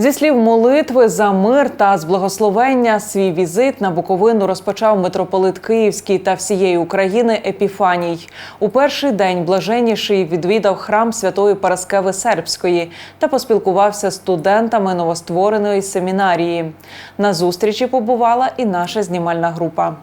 Зі слів молитви за мир та з благословення свій візит на Буковину розпочав митрополит Київський та всієї України Епіфаній. У перший день блаженніший відвідав храм святої Параскеви Сербської та поспілкувався з студентами новоствореної семінарії. На зустрічі побувала і наша знімальна група.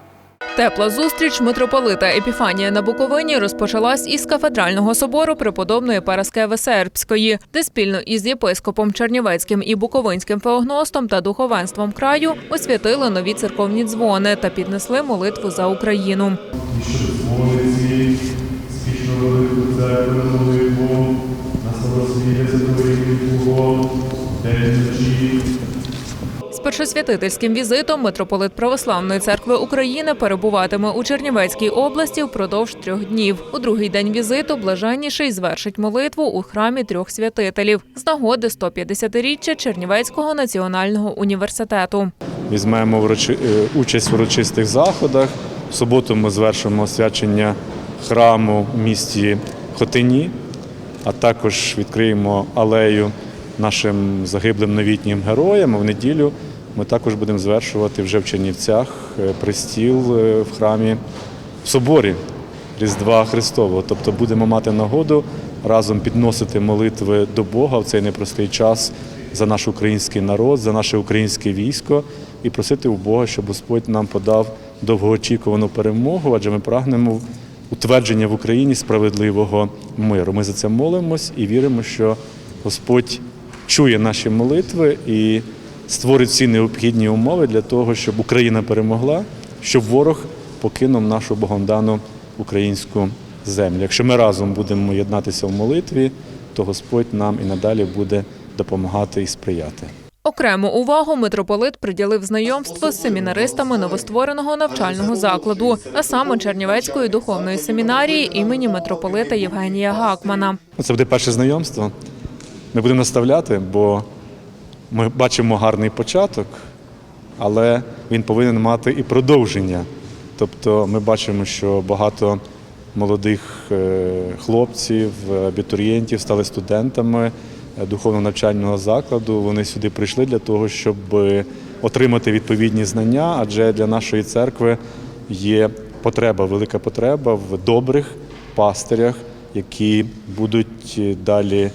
Тепла зустріч митрополита Епіфанія на Буковині розпочалась із кафедрального собору преподобної Параскеви Сербської, де спільно із єпископом Чернівецьким і Буковинським феогностом та духовенством краю освятили нові церковні дзвони та піднесли молитву за Україну. Молитві, спішно першосвятительським візитом митрополит Православної церкви України перебуватиме у Чернівецькій області впродовж трьох днів. У другий день візиту блаженніший звершить молитву у храмі трьох святителів з нагоди 150-річчя Чернівецького національного університету. Візьмемо е, участь в урочистих заходах. В суботу ми звершимо освячення храму в місті Хотині, а також відкриємо алею нашим загиблим новітнім героям. В неділю ми також будемо звершувати вже в Чернівцях е, пристіл е, в храмі в соборі Різдва Христового. Тобто будемо мати нагоду разом підносити молитви до Бога в цей непростий час за наш український народ, за наше українське військо і просити у Бога, щоб Господь нам подав довгоочікувану перемогу, адже ми прагнемо утвердження в Україні справедливого миру. Ми за це молимось і віримо, що Господь чує наші молитви і створить всі необхідні умови для того, щоб Україна перемогла, щоб ворог покинув нашу богомдану українську землю. Якщо ми разом будемо єднатися в молитві, то Господь нам і надалі буде допомагати і сприяти. Окрему увагу митрополит приділив знайомству з семінаристами новоствореного навчального закладу, а саме Чернівецької духовної семінарії імені митрополита Євгенія Гакмана. Це буде перше знайомство. Ми будемо наставляти, бо ми бачимо гарний початок, але він повинен мати і продовження. Тобто ми бачимо, що багато молодих е, хлопців, абітурієнтів стали студентами е, духовно навчального закладу. Вони сюди прийшли для того, щоб е, отримати відповідні знання, адже для нашої церкви є потреба, велика потреба в добрих пастирях, які будуть далі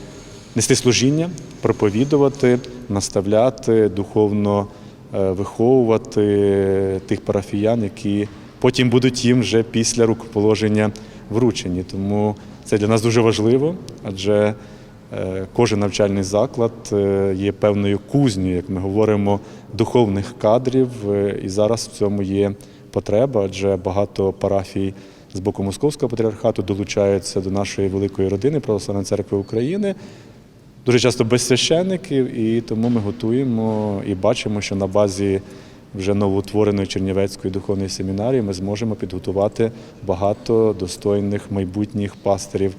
нести служіння, проповідувати, наставляти, духовно е, виховувати тих парафіян, які потім будуть їм вже після рукоположення вручені. Тому це для нас дуже важливо, адже е, кожен навчальний заклад е, є певною кузнею, як ми говоримо, духовних кадрів, і зараз в цьому є потреба, адже багато парафій з боку Московського патріархату долучаються до нашої великої родини Православної церкви України. Дуже часто без священників, і тому ми готуємо і бачимо, що на базі вже новоутвореної Чернівецької духовної семінарії ми зможемо підготувати багато достойних майбутніх пастирів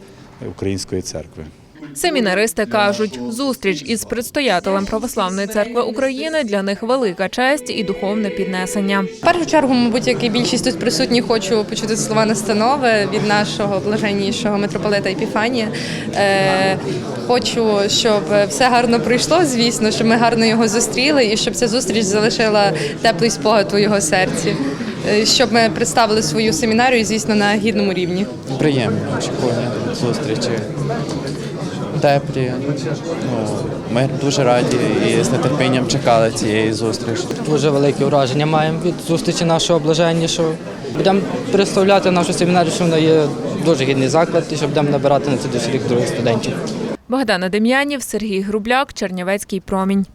української церкви. Семінаристи кажуть, зустріч із предстоятелем Православної церкви України для них велика честь і духовне піднесення. В першу чергу, мабуть, як і більшість тут присутніх, хочу почути слова настанови від нашого блаженнішого митрополита Епіфанія. Е, хочу, щоб все гарно пройшло, звісно, щоб ми гарно його зустріли і щоб ця зустріч залишила теплий спогад у його серці. Е, Щоб ми представили свою семінарію, звісно, на гідному рівні. Приємні очікування зустрічі. Теплі. Ну, ми дуже раді і з нетерпінням чекали цієї зустрічі. Дуже велике враження маємо від зустрічі нашого блаженнішого. Будемо представляти нашу семінарію, що вона є дуже гідний заклад, і що будемо набирати на це досвід других студентів. Богдана Дем'янів, Сергій Грубляк, Чернівецький промінь.